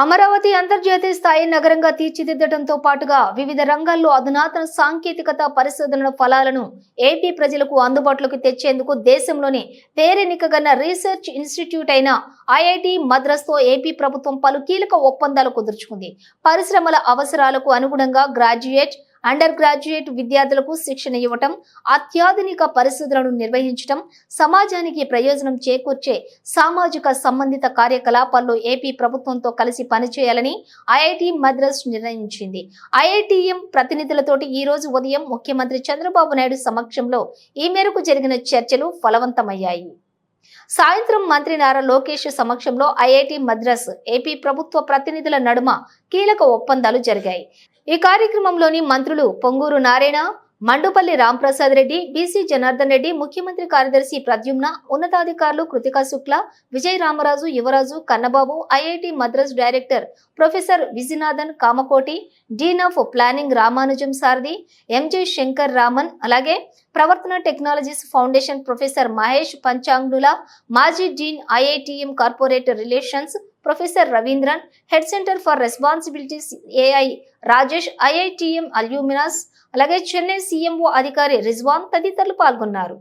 అమరావతి అంతర్జాతీయ స్థాయి నగరంగా తీర్చిదిద్దడంతో పాటుగా వివిధ రంగాల్లో అధునాతన సాంకేతికత పరిశోధనల ఫలాలను ఏపీ ప్రజలకు అందుబాటులోకి తెచ్చేందుకు దేశంలోనే పేరెన్నికగన్న రీసెర్చ్ ఇన్స్టిట్యూట్ అయిన ఐఐటి మద్రాస్తో ఏపీ ప్రభుత్వం పలు కీలక ఒప్పందాలు కుదుర్చుకుంది. పరిశ్రమల అవసరాలకు అనుగుణంగా గ్రాడ్యుయేట్ అండర్ గ్రాడ్యుయేట్ విద్యార్థులకు శిక్షణ ఇవ్వటం అత్యాధునిక పరిశోధనలు నిర్వహించటం సమాజానికి ప్రయోజనం చేకూర్చే సామాజిక సంబంధిత కార్యకలాపాల్లో ఏపీ ప్రభుత్వంతో కలిసి పనిచేయాలని ఐఐటి మద్రాస్ నిర్ణయించింది. ఐఐటిఎం ప్రతినిధులతోటి ఈ రోజు ఉదయం ముఖ్యమంత్రి చంద్రబాబు నాయుడు సమక్షంలో ఈ మేరకు జరిగిన చర్చలు ఫలవంతమయ్యాయి. సాయంత్రం మంత్రి నారా లోకేష్ సమక్షంలో ఐఐటి మద్రాస్ ఏపీ ప్రభుత్వ ప్రతినిధుల నడుమ కీలక ఒప్పందాలు జరిగాయి. ఈ కార్యక్రమంలోని మంత్రులు పొంగూరు నారాయణ మండుపల్లి రాంప్రసాద్ రెడ్డి బీసీ జనార్దన్ రెడ్డి ముఖ్యమంత్రి కార్యదర్శి ప్రద్యుమ్న ఉన్నతాధికారులు Kritika Shukla Vijay Ramaraju Yuvaraju Kannababu IIT Madras director professor Veezhinathan Kamakoti dean of planning Ramanujam Sarathy MJ Shankar Raman అలాగే Pravartak technologies foundation professor Mahesh Panchagnula మాజీ dean IITM corporate relations professor Raveendran head centre for responsibilities AI Rajesh IITM alumnus అలాగే Chennai CMO అధికారి రిజ్వాన్ తదితరులు పాల్గొన్నారు.